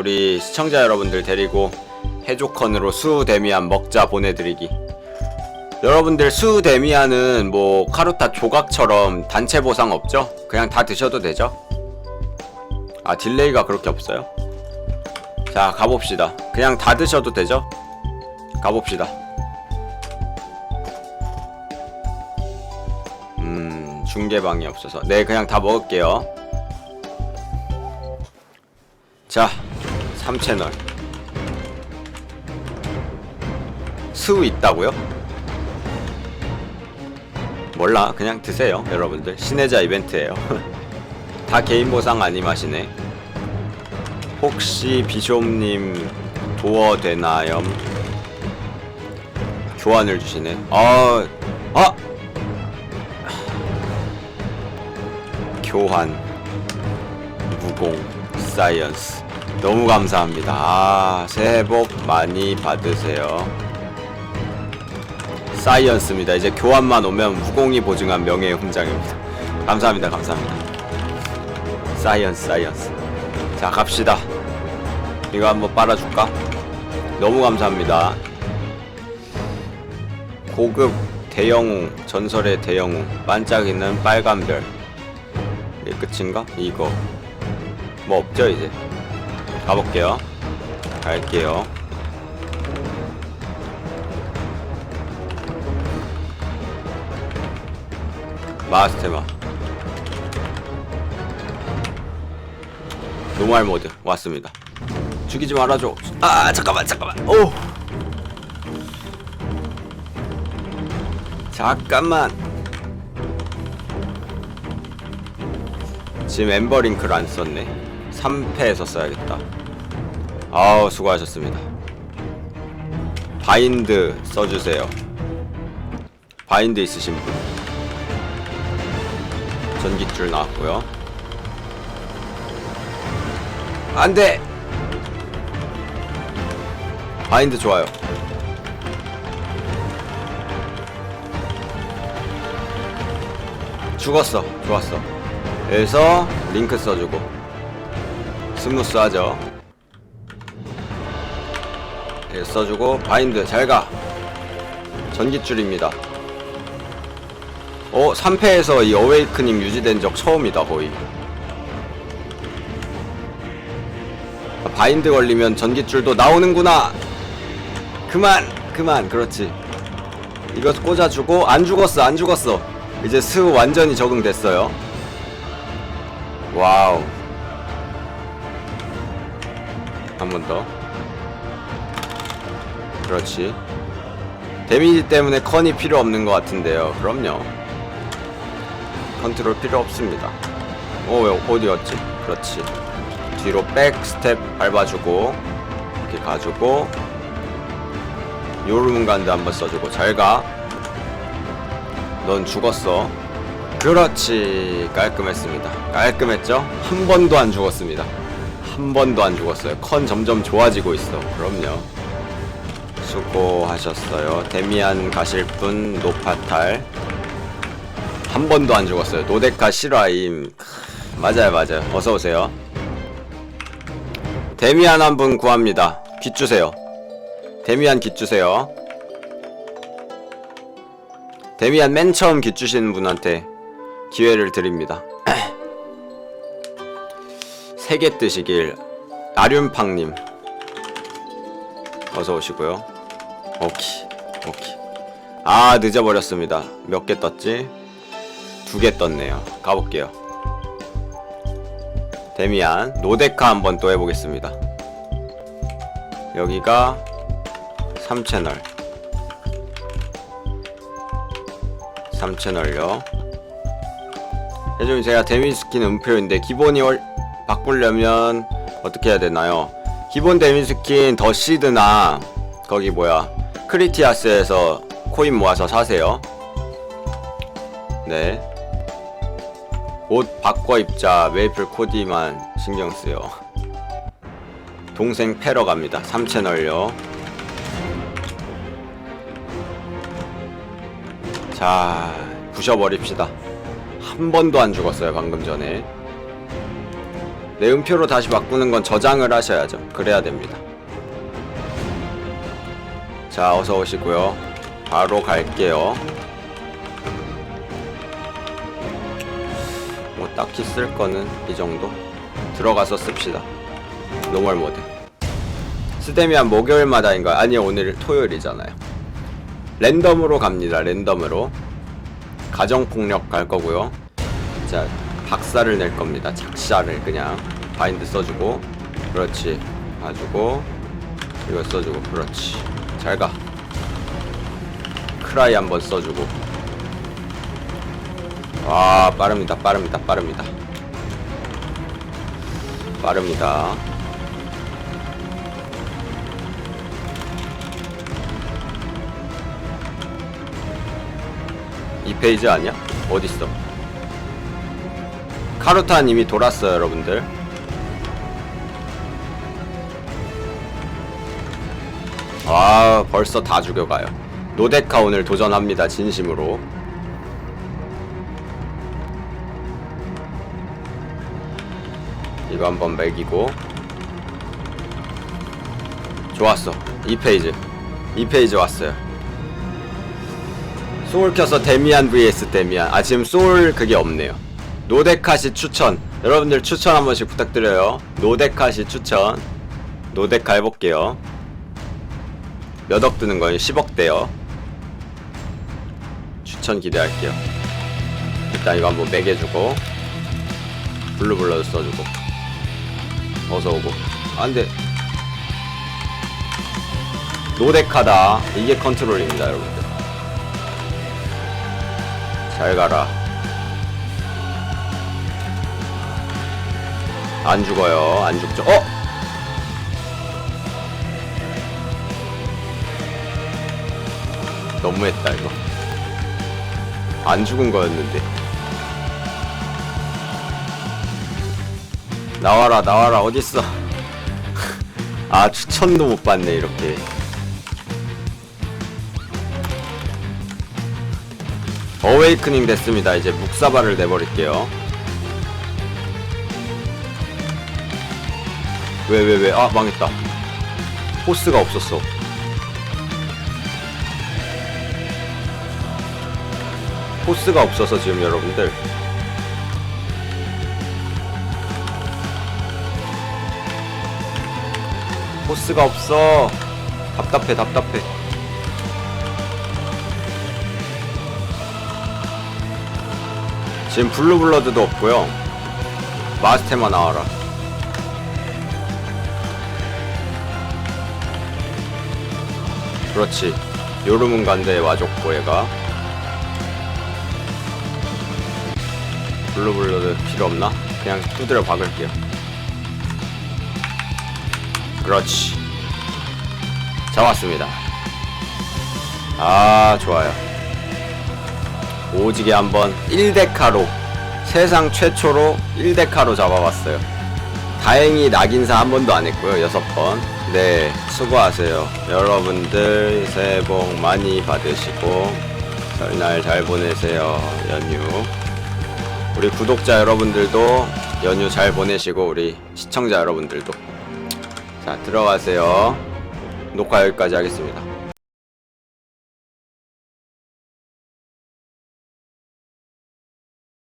우리 시청자 여러분들 데리고 해조컨으로 수 데미안 먹자 보내드리기. 여러분들 수 데미안은 뭐 카루타 조각처럼 단체 보상 없죠? 그냥 다 드셔도 되죠? 아 딜레이가 그렇게 없어요? 자 가봅시다. 그냥 다 드셔도 되죠? 가봅시다. 음 중계방이 없어서 네 그냥 다 먹을게요. 자 3채널. 수 있다고요? 몰라. 그냥 드세요 여러분들. 신혜자 이벤트예요. 다 개인 보상 아님 하시네. 혹시 비숍님 도어 되나요? 교환을 주시네. 아, 아! 교환 무공 사이언스 너무 감사합니다 아 새해 복 많이 받으세요 사이언스입니다. 이제 교환만 오면 무공이 보증한 명예의 훈장입니다. 감사합니다. 감사합니다. 사이언스 사이언스. 자 갑시다. 이거 한번 빨아줄까? 너무 감사합니다. 고급 대영웅 전설의 대영웅 반짝이는 빨간 별. 이게 끝인가? 이거 뭐 없죠 이제. 가볼게요. 갈게요. 마스테마 노말 모드 왔습니다. 죽이지 말아줘. 아 잠깐만 잠깐만. 오! 잠깐만. 지금 엠버링크를 안 썼네. 3패에서 써야겠다 아우 수고하셨습니다 바인드 써주세요 바인드 있으신 분 전기줄 나왔고요. 안돼. 바인드 좋아요. 죽었어. 좋았어. 여기서 링크 써주고 스무스하죠. 예, 써주고 바인드 잘가. 전기줄입니다. 어, 3패에서 이 어웨이크닝 유지된 적 처음이다, 거의. 바인드 걸리면 전기줄도 나오는구나! 그만! 그만! 그렇지. 이거 꽂아주고, 안 죽었어, 안 죽었어. 이제 스 완전히 적응됐어요. 와우. 한 번 더. 그렇지. 데미지 때문에 컨이 필요 없는 것 같은데요. 그럼요. 컨트롤 필요 없습니다. 어, 왜, 어디였지? 그렇지. 뒤로 백 스텝 밟아주고, 이렇게 가지고, 요르문간드 한번 써주고, 잘 가. 넌 죽었어. 그렇지. 깔끔했습니다. 깔끔했죠? 한 번도 안 죽었습니다. 한 번도 안 죽었어요. 컨 점점 좋아지고 있어. 그럼요. 수고하셨어요. 데미안 가실 분 노파탈. 한 번도 안 죽었어요. 노데카 실화임. 맞아요, 맞아요. 어서 오세요. 데미안 한 분 구합니다. 깃 주세요. 데미안 깃 주세요. 데미안 맨 처음 깃 주시는 분한테 기회를 드립니다. 세개 뜨시길 아륜팡님 어서 오시고요. 오키 오키 아 늦어버렸습니다. 몇 개 떴지? 두 개 떴네요. 가볼게요. 데미안 노데카 한번 또 해보겠습니다. 여기가 3채널 3채널요. 예전에 제가 데미 스킨 음표인데 기본이 월, 바꾸려면 어떻게 해야 되나요? 기본 데미 스킨 더 시드나 거기 뭐야 크리티아스에서 코인 모아서 사세요. 네. 옷 바꿔 입자 메이플 코디만 신경 쓰여. 동생 패러 갑니다. 3채널요. 자, 부셔버립시다. 한 번도 안 죽었어요, 방금 전에. 내 음표로 다시 바꾸는 건 저장을 하셔야죠. 그래야 됩니다. 자, 어서 오시고요. 바로 갈게요. 뭐 딱히 쓸 거는 이 정도. 들어가서 씁시다. 노멀 모드. 스데미안 목요일마다인가? 아니요, 오늘 토요일이잖아요. 랜덤으로 갑니다. 랜덤으로. 가정폭력 갈 거고요. 자, 박사를 낼 겁니다. 작사를 그냥 바인드 써주고, 그렇지. 봐주고, 이거 써주고, 그렇지. 잘 가. 크라이 한번 써주고. 와, 빠릅니다. 빠릅니다. 빠릅니다. 빠릅니다. 이 페이지 아니야? 어딨어? 카루탄 이미 돌았어요, 여러분들. 아, 벌써 다 죽여가요. 노데카 오늘 도전합니다, 진심으로. 이거 한번 매기고. 좋았어. 이 페이지. 이 페이지 왔어요. 소울 켜서 데미안 vs 데미안. 아, 지금 소울 그게 없네요. 노데카시 추천. 여러분들 추천 한 번씩 부탁드려요. 노데카시 추천. 노데카 해볼게요. 몇 억 드는 거예요? 10억 대요. 추천 기대할게요. 일단 이거 한번 매겨주고. 블루블러드 써주고. 어서 오고. 아, 안 돼. 노데카다. 이게 컨트롤입니다, 여러분들. 잘 가라. 안 죽어요. 안 죽죠. 어? 너무했다, 이거. 안 죽은 거였는데. 나와라, 나와라, 어딨어. 아, 추천도 못 받네, 이렇게. 어웨이크닝 됐습니다. 이제 묵사발을 내버릴게요. 왜, 왜, 왜? 아, 망했다. 포스가 없었어. 포스가 없어서 지금 여러분들. 포스가 없어. 답답해, 답답해. 지금 블루블러드도 없고요. 마스테마 나와라. 그렇지. 요르문간데에 와줬고 얘가. 블루블러드 필요 없나? 그냥 두드려 박을게요. 그렇지. 잡았습니다. 아, 좋아요. 오지게 한번 1데카로 세상 최초로 1데카로 잡아봤어요. 다행히 낙인사 한 번도 안 했고요. 여섯 번. 네, 수고하세요. 여러분들 새해 복 많이 받으시고 설날 잘 보내세요. 연휴. 우리 구독자 여러분들도 연휴 잘 보내시고 우리 시청자 여러분들도 자 들어가세요. 녹화 여기까지 하겠습니다.